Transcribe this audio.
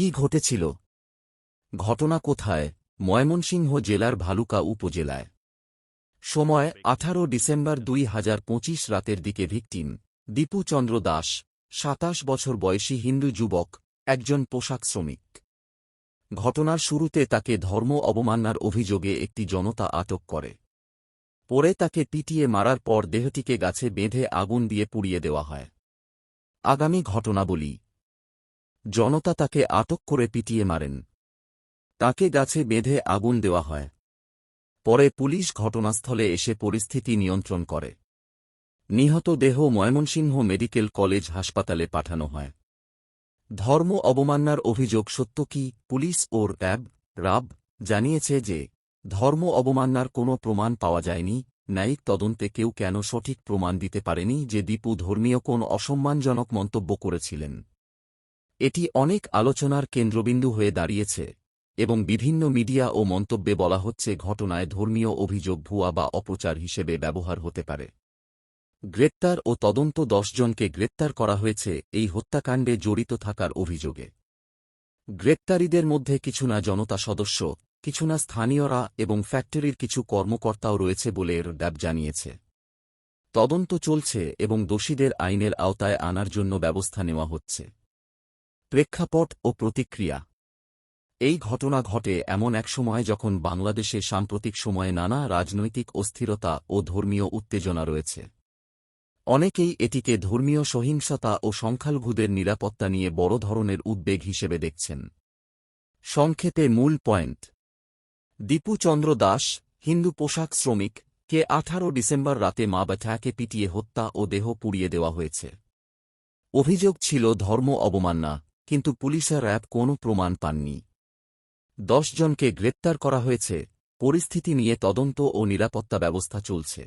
কি ঘটেছিল? ঘটনা কোথায়? ময়মনসিংহ জেলার ভালুকা উপজেলায়। সময় আঠারো ডিসেম্বর দুই হাজার পঁচিশ রাতের দিকে ভিকটিম। দীপু চন্দ্র দাস, সাতাশ বছর বয়সী হিন্দু যুবক, একজন পোশাক শ্রমিক। ঘটনার শুরুতে তাকে ধর্ম অবমাননার অভিযোগে একটি জনতা আটক করে। পরে তাকে পিটিয়ে মারার পর দেহটিকে গাছে বেঁধে আগুন দিয়ে পুড়িয়ে দেওয়া হয়। আগামী ঘটনাবলী। জনতা তাকে আটক করে পিটিয়ে মারেন। তাকে গাছে বেঁধে আগুন দেওয়া হয়। পরে পুলিশ ঘটনাস্থলে এসে পরিস্থিতি নিয়ন্ত্রণ করে। নিহত দেহ ময়মনসিংহ মেডিকেল কলেজ হাসপাতালে পাঠানো হয়। ধর্ম অবমাননার অভিযোগ সত্য কি? পুলিশ ও র্যাব, রাব, জানিয়েছে যে, ধর্ম অবমাননার কোনো প্রমাণ পাওয়া যায়নি। ন্যায়িক তদন্তে কেউ কেন সঠিক প্রমাণ দিতে পারেনি যে দীপু ধর্মীয় কোন অসম্মানজনক মন্তব্য করেছিলেন। এটি অনেক আলোচনার কেন্দ্রবিন্দু হয়ে দাঁড়িয়েছে এবং বিভিন্ন মিডিয়া ও মন্তব্যে বলা হচ্ছে ঘটনায় ধর্মীয় অভিযোগ ভুয়া বা অপচার হিসেবে ব্যবহার হতে পারে। গ্রেপ্তার ও তদন্ত জনকে গ্রেপ্তার করা হয়েছে এই হত্যাকাণ্ডে জড়িত থাকার অভিযোগে। গ্রেপ্তারীদের মধ্যে কিছু না জনতা সদস্য, কিছু না স্থানীয়রা এবং ফ্যাক্টরির কিছু কর্মকর্তাও রয়েছে বলে এর ড্যাব জানিয়েছে। তদন্ত চলছে এবং দোষীদের আইনের আওতায় আনার জন্য ব্যবস্থা নেওয়া হচ্ছে। প্রেক্ষাপট ও প্রতিক্রিয়া। এই ঘটনা ঘটে এমন এক সময় যখন বাংলাদেশে সাম্প্রতিক সময়ে নানা রাজনৈতিক অস্থিরতা ও ধর্মীয় উত্তেজনা রয়েছে। অনেকেই এটিকে ধর্মীয় সহিংসতা ও সংখ্যালঘুদের নিরাপত্তা নিয়ে বড় ধরনের উদ্বেগ হিসেবে দেখছেন। সংক্ষেপে মূল পয়েন্ট। দীপু চন্দ্র দাস, হিন্দু পোশাক শ্রমিক, কে আঠারো ডিসেম্বর রাতে মা বাঠাকে পিটিয়ে হত্যা ও দেহ পুড়িয়ে দেওয়া হয়েছে। অভিযোগ ছিল ধর্ম অবমাননা। কিন্তু পুলিশের র্যাব কোনো প্রমাণ পাননি। জনকে গ্রেপ্তার করা হয়েছে, পরিস্থিতি নিয়ে তদন্ত ও নিরাপত্তা ব্যবস্থা চলছে।